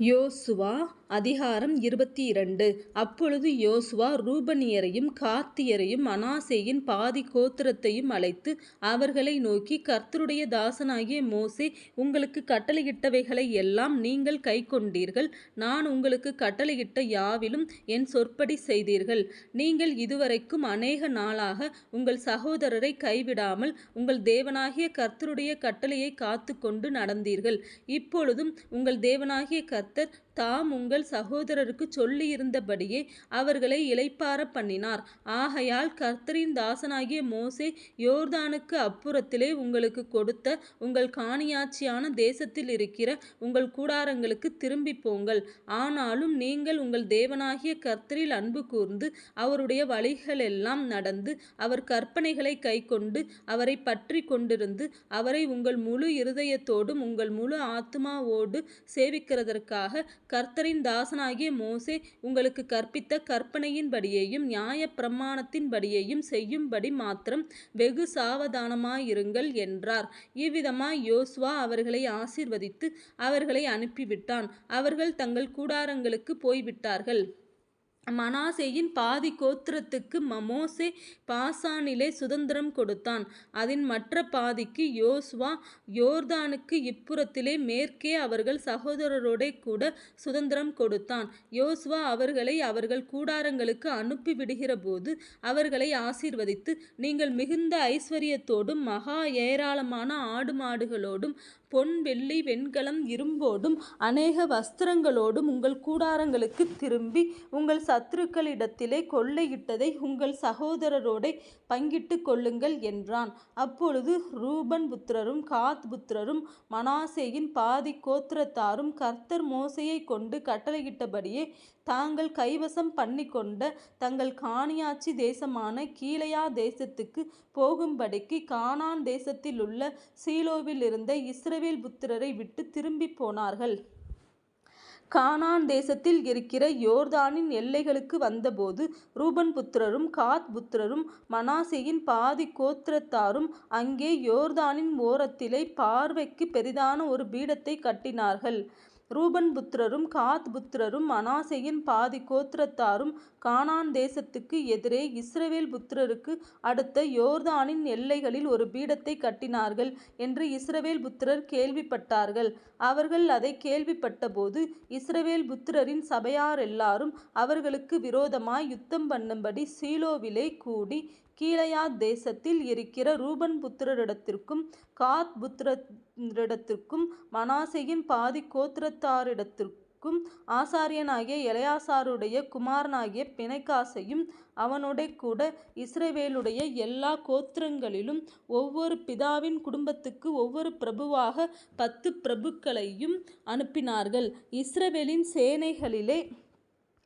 யோசுவா அதிகாரம் இருபத்தி இரண்டு அப்பொழுது யோசுவா ரூபனியரையும் கார்த்தியரையும் மனாசேயின் பாதி கோத்திரத்தையும் அழைத்து அவர்களை நோக்கி கர்த்தருடைய தாசனாகிய மோசே உங்களுக்கு கட்டளையிட்டவைகளை எல்லாம் நீங்கள் கைக்கொண்டீர்கள். நான் உங்களுக்கு கட்டளையிட்ட யாவிலும் என் சொற்படி செய்தீர்கள். நீங்கள் இதுவரைக்கும் அநேக நாளாக உங்கள் சகோதரரை கைவிடாமல் உங்கள் தேவனாகிய கர்த்தருடைய கட்டளையை காத்துக்கொண்டு நடந்தீர்கள். இப்பொழுதும் உங்கள் தேவனாகிய கர்த்த கர்த்தர் தாம் உங்கள் சகோதரருக்கு சொல்லியிருந்தபடியே அவர்களை இளைப்பாற பண்ணினார். ஆகையால் கர்த்தரின் தாசனாகிய மோசே யோர்தானுக்கு அப்புறத்திலே உங்களுக்கு கொடுத்த உங்கள் காணியாட்சியான தேசத்தில் இருக்கிற உங்கள் கூடாரங்களுக்கு திரும்பி போங்கள். ஆனாலும் நீங்கள் உங்கள் தேவனாகிய கர்த்தரில் அன்பு கூர்ந்து அவருடைய வழிகளெல்லாம் நடந்து அவர் கற்பனைகளை கைக்கொண்டு அவரை பற்றி கொண்டிருந்து அவரை உங்கள் முழு இருதயத்தோடும் உங்கள் முழு ஆத்மாவோடு சேவிக்கிறதற்காக கர்த்தரின் தாசனாகிய மோசே உங்களுக்கு கற்பித்த கற்பனையின்படியேயும் நியாய பிரமாணத்தின்படியேயும் செய்யும்படி மாத்திரம் வெகு சாவதானமாயிருங்கள் என்றார். இவ்விதமாய் யோசுவா அவர்களை ஆசீர்வதித்து அவர்களை அனுப்பிவிட்டான். அவர்கள் தங்கள் கூடாரங்களுக்கு போய்விட்டார்கள். மனாசேயின் பாதி கோத்திரத்துக்கு மமோசே பாசானிலே சுதந்திரம் கொடுத்தான். அதன் மற்ற பாதிக்கு யோசுவா யோர்தானுக்கு இப்புறத்திலே மேற்கே அவர்கள் சகோதரரோடே கூட சுதந்திரம் கொடுத்தான். யோசுவா அவர்களை அவர்கள் கூடாரங்களுக்கு அனுப்பிவிடுகிறபோது அவர்களை ஆசீர்வதித்து நீங்கள் மிகுந்த ஐஸ்வர்யத்தோடும் மகா ஏராளமான ஆடு மாடுகளோடும் பொன் வெள்ளி வெண்கலம் இரும்போடும் அநேக வஸ்திரங்களோடும் உங்கள் கூடாரங்களுக்கு திரும்பி உங்கள் சத்துருக்களிடத்திலே கொள்ளையிட்டதை உங்கள் சகோதரரோடே பங்கிட்டுக் கொள்ளுங்கள் என்றான். அப்பொழுது ரூபன் புத்திரரும் காத் புத்திரரும் மனாசேயின் பாதி கோத்திரத்தாரும் கர்த்தர் மோசையை கொண்டு கட்டளையிட்டபடியே தாங்கள் கைவசம் பண்ணிக்கொண்ட தங்கள் காணியாட்சி தேசமான கீழையா தேசத்துக்கு போகும்படிக்கு கானான் தேசத்திலுள்ள சீலோவில் இருந்த இஸ்ரவேல் புத்திரரை விட்டு திரும்பி போனார்கள். கானான் தேசத்தில் இருக்கிற யோர்தானின் எல்லைகளுக்கு வந்தபோது ரூபன் புத்திரரும் காத் புத்திரரும் மனாசேயின் பாதி கோத்திரத்தாரும் அங்கே யோர்தானின் ஓரத்திலே பார்வைக்கு பெரிதான ஒரு பீடத்தை கட்டினார்கள். ரூபன் புத்திரரும் காத் புத்திரரும் அனாசையின் பாதி கோத்திரத்தாரும் கானான் தேசத்துக்கு எதிரே இஸ்ரவேல் புத்திரருக்கு அடுத்த யோர்தானின் எல்லைகளில் ஒரு பீடத்தை கட்டினார்கள் என்று இஸ்ரவேல் புத்திரர் கேள்விப்பட்டார்கள். அவர்கள் அதை கேள்விப்பட்டபோது இஸ்ரவேல் புத்திரரின் சபையாரெல்லாரும் அவர்களுக்கு விரோதமாய் யுத்தம் பண்ணும்படி சீலோவிலே கூடி கீழயாத் தேசத்தில் இருக்கிற ரூபன் புத்திரரிடத்திற்கும் காத் புத்திரரிடத்திற்கும் மனாசையின் பாதி கோத்திரத்தாரிடத்திற்கும் ஆசாரியனாகிய இளையாசாருடைய குமாரனாகிய பிணைக்காசையும் அவனுடைய கூட இஸ்ரவேலுடைய எல்லா கோத்திரங்களிலும் ஒவ்வொரு பிதாவின் குடும்பத்துக்கு ஒவ்வொரு பிரபுவாக பத்து பிரபுக்களையும் அனுப்பினார்கள். இஸ்ரவேலின் சேனைகளிலே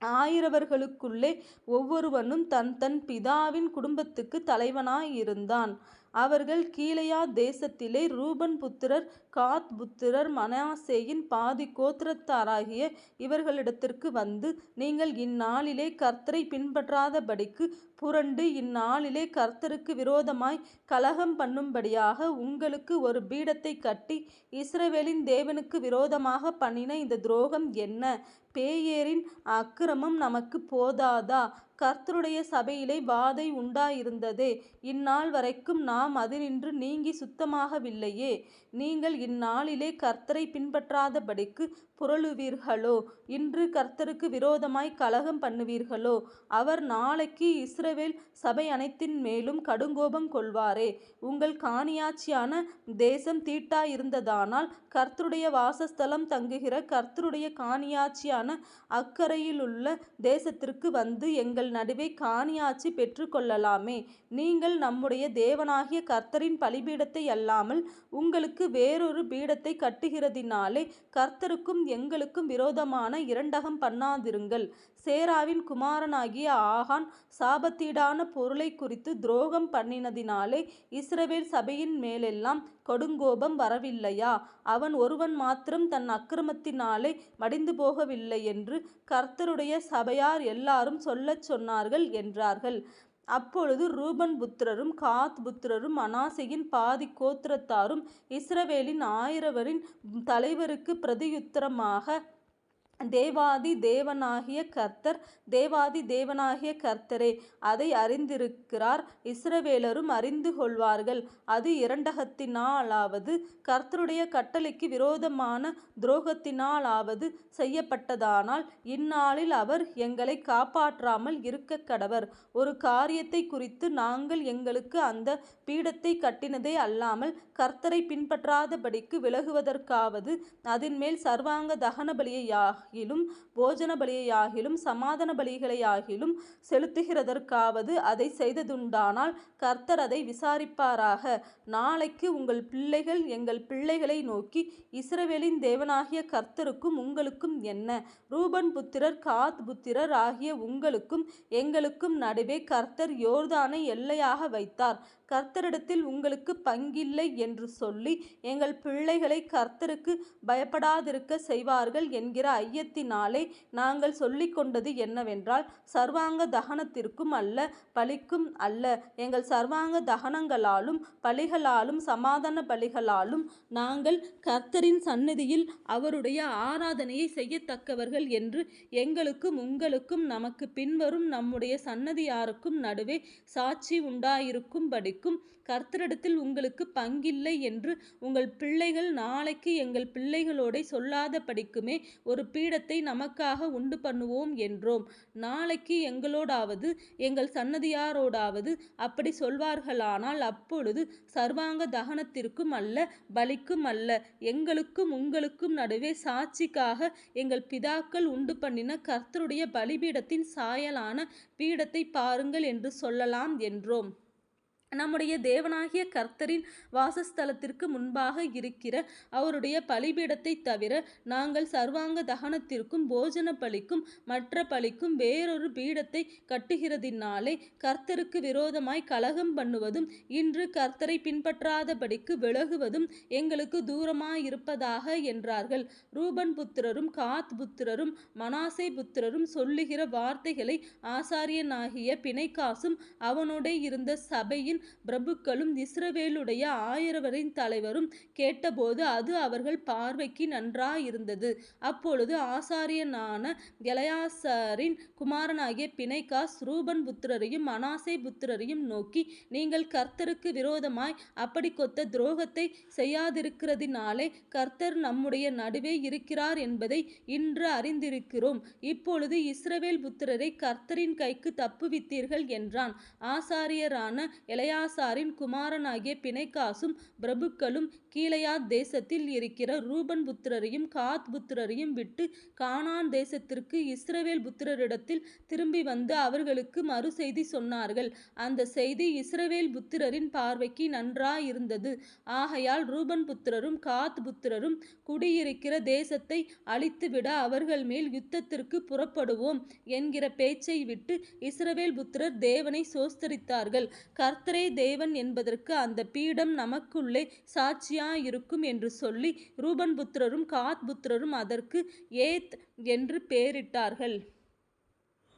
ஆயிரவர்களுக்குள்ளே ஒவ்வொருவனும் தன் தன் பிதாவின் குடும்பத்துக்குத் தலைவனாயிருந்தான். அவர்கள் கீழையா தேசத்திலே ரூபன் புத்திரர் காத் புத்திரர் மனாசேயின் பாதி கோத்திரத்தாராகிய இவர்களிடத்திற்கு வந்து நீங்கள் இந்நாளிலே கர்த்தரை பின்பற்றாதபடிக்கு புரண்டு இந்நாளிலே கர்த்தருக்கு விரோதமாய் கலகம் பண்ணும்படியாக உங்களுக்கு ஒரு பீடத்தை கட்டி இஸ்ரவேலின் தேவனுக்கு விரோதமாக பண்ணின இந்த துரோகம் என்ன? பேயேரின் அக்கிரமம் நமக்கு போதாதா? கர்த்தருடைய சபையிலே வாதை உண்டாயிருந்ததே. இந்நாள் வரைக்கும் நாம் அதினின்று நீங்கி சுத்தமாகவில்லையே. நீங்கள் இந்நாளிலே கர்த்தரை பின்பற்றாதபடிக்கு புரளுவீர்களோ? இன்று கர்த்தருக்கு விரோதமாய் கலகம் பண்ணுவீர்களோ? அவர் நாளைக்கு இஸ்ரவேல் சபை அனைத்தின் மேலும் கடுங்கோபம் கொள்வாரே. உங்கள் காணியாட்சியான தேசம் தீட்டாயிருந்ததானால் கர்த்தருடைய வாசஸ்தலம் தங்குகிற கர்த்தருடைய காணியாட்சியான அக்கறையிலுள்ள தேசத்திற்கு வந்து எங்கள் நடுவே காணியாட்சி பெற்றுக்கொள்ளலாமே. நீங்கள் நம்முடைய தேவனாகிய கர்த்தரின் பலிபீடத்தை அல்லாமல் உங்களுக்கு வேறொரு பீடத்தை கட்டுகிறதினாலே கர்த்தருக்கும் எங்களுக்கும் விரோதமான இரண்டகம் பண்ணாதிருங்கள். சேராவின் குமாரனாகிய ஆகான் சாபத்தீடான பொருளை குறித்து துரோகம் பண்ணினதினாலே இஸ்ரவேல் சபையின் மேலெல்லாம் கொடுங்கோபம் வரவில்லையா? அவன் ஒருவன் மாத்திரம் தன் அக்கிரமத்தினாலே மடிந்து போகவில்லை என்று கர்த்தருடைய சபையார் எல்லாரும் சொல்லச் சொன்னார்கள் என்றார்கள். அப்பொழுது ரூபன் புத்திரரும் காத் புத்திரரும் மனாசையின் பாதி கோத்திரத்தாரும் இஸ்ரவேலின் ஆயிரவரின் தலைவருக்கு பிரதியுத்தரமாக தேவாதி தேவனாகிய கர்த்தர் தேவாதி தேவனாகிய கர்த்தரே அதை அறிந்திருக்கிறார். இஸ்ரவேலரும் அறிந்து கொள்வார்கள். அது இரண்டகத்தினாலாவது கர்த்தருடைய கட்டளைக்கு விரோதமான துரோகத்தினாலாவது செய்யப்பட்டதானால் இந்நாளில் அவர் எங்களை காப்பாற்றாமல் இருக்க கடவர். ஒரு காரியத்தை குறித்து நாங்கள் எங்களுக்கு அந்த பீடத்தை கட்டினதே அல்லாமல் கர்த்தரை பின்பற்றாதபடிக்கு விலகுவதற்காவது அதின்மேல் சர்வாங்க தகன பலியாகிலும் போஜன பலியையாகிலும் சமாதான பலிகளையாகிலும் செலுத்துகிறதற்காவது அதை செய்ததுண்டானால் கர்த்தர் அதை விசாரிப்பாராக. நாளைக்கு உங்கள் பிள்ளைகள் எங்கள் பிள்ளைகளை நோக்கி இஸ்ரவேலின் தேவனாகிய கர்த்தருக்கும் உங்களுக்கும் என்ன? ரூபன் புத்திரர் காத் புத்திரர் ஆகிய உங்களுக்கும் எங்களுக்கும் நடுவே கர்த்தர் யோர்தானை எல்லையாக வைத்தார். கர்த்தரிடத்தில் உங்களுக்கு பங்கில்லை என்று சொல்லி எங்கள் பிள்ளைகளை கர்த்தருக்கு பயப்படாதிருக்க செய்வார்கள் என்கிற ஐயத்தினாலே நாங்கள் சொல்லிக் கொண்டது என்னவென்றால் சர்வாங்க தகனத்திற்கும் அல்ல பலிக்கும் அல்ல. எங்கள் சர்வாங்க தகனங்களாலும் பலிகளாலும் சமாதான பலிகளாலும் நாங்கள் கர்த்தரின் சந்நிதியில் அவருடைய ஆராதனையை செய்யத்தக்கவர்கள் என்று எங்களுக்கும் உங்களுக்கும் நமக்கு பின்வரும் நம்முடைய சன்னதியாருக்கும் நடுவே சாட்சி உண்டாயிருக்கும்படிக்கும் கர்த்தரிடத்தில் உங்களுக்கு பங்கில்லை என்று உங்கள் பிள்ளைகள் நாளைக்கு எங்கள் பிள்ளைகளோடே சொல்லாதபடிக்குமே ஒரு பீடத்தை நமக்காக உண்டு பண்ணுவோம் என்றோம். நாளைக்கு எங்களோடாவது எங்கள் சன்னதியாரோடாவது அப்படி சொல்வார்களானால் அப்பொழுது சர்வாங்க தகனத்திற்கும் அல்ல பலிக்கும் அல்ல. எங்களுக்கும் உங்களுக்கும் நடுவே சாட்சிக்காக எங்கள் பிதாக்கள் உண்டு பண்ணின கர்த்தருடைய பலிபீடத்தின் சாயலான பீடத்தை பாருங்கள் என்று சொல்லலாம் என்றோம். நம்முடைய தேவனாகிய கர்த்தரின் வாசஸ்தலத்திற்கு முன்பாக இருக்கிற அவருடைய பலிபீடத்தை தவிர நாங்கள் சர்வாங்க தகனத்திற்கும் போஜன பலிக்கும் மற்ற பலிக்கும் வேறொரு பீடத்தை கட்டுகிறதினாலே கர்த்தருக்கு விரோதமாய் கலகம் பண்ணுவதும் இன்று கர்த்தரை பின்பற்றாதபடிக்கு விலகுவதும் எங்களுக்கு தூரமாயிருப்பதாக என்றார்கள். ரூபன் புத்திரரும் காத் புத்திரரும் மனாசை புத்திரரும் சொல்லுகிற வார்த்தைகளை ஆசாரியனாகிய பிணைக்காசும் அவனோட இருந்த சபையின் பிரபுக்களும் இஸ்ரவேலுடைய ஆயிரவரின் தலைவரும் கேட்டபோது அது அவர்கள் பார்வைக்கு நன்றாயிருந்தது. அப்பொழுது ஆசாரியனான எலயாசாரின் குமாரனாகிய பிணைகாஸ் ரூபன் புத்திரரையும் மனாசே புத்திரரையும் நோக்கி நீங்கள் கர்த்தருக்கு விரோதமாய் அப்படி கொத்த துரோகத்தை செய்யாதிருக்கிறதினாலே கர்த்தர் நம்முடைய நடுவே இருக்கிறார் என்பதை இன்று அறிந்திருக்கிறோம். இப்பொழுது இஸ்ரவேல் புத்திரரை கர்த்தரின் கைக்கு தப்புவித்தீர்கள் என்றான். ஆசாரியரான இளையாசாரின் குமாரனாகிய பிணைக்காசும் பிரபுக்களும் கீழையா தேசத்தில் இருக்கிற ரூபன் புத்திரரையும் காத் புத்திரரையும் விட்டு கானான் தேசத்திற்கு இஸ்ரவேல் புத்திரரிடத்தில் திரும்பி வந்து அவர்களுக்கு மறு செய்தி சொன்னார்கள். அந்த செய்தி இஸ்ரவேல் புத்திரரின் பார்வைக்கு நன்றாயிருந்தது. ஆகையால் ரூபன் புத்திரரும் காத் புத்திரரும் குடியிருக்கிற தேசத்தை அழித்துவிட அவர்கள் மேல் யுத்தத்திற்கு புறப்படுவோம் என்கிற பேச்சை விட்டு இஸ்ரவேல் புத்திரர் தேவனை சோஸ்தரித்தார்கள். கர்த்தர் தேவன் என்பதற்கு அந்த பீடம் நமக்குள்ளே சாட்சியாயிருக்கும் என்று சொல்லி ரூபன் புத்திரரும் காத் புத்திரரும் அதற்கு ஏத் என்று பெயரிட்டார்கள்.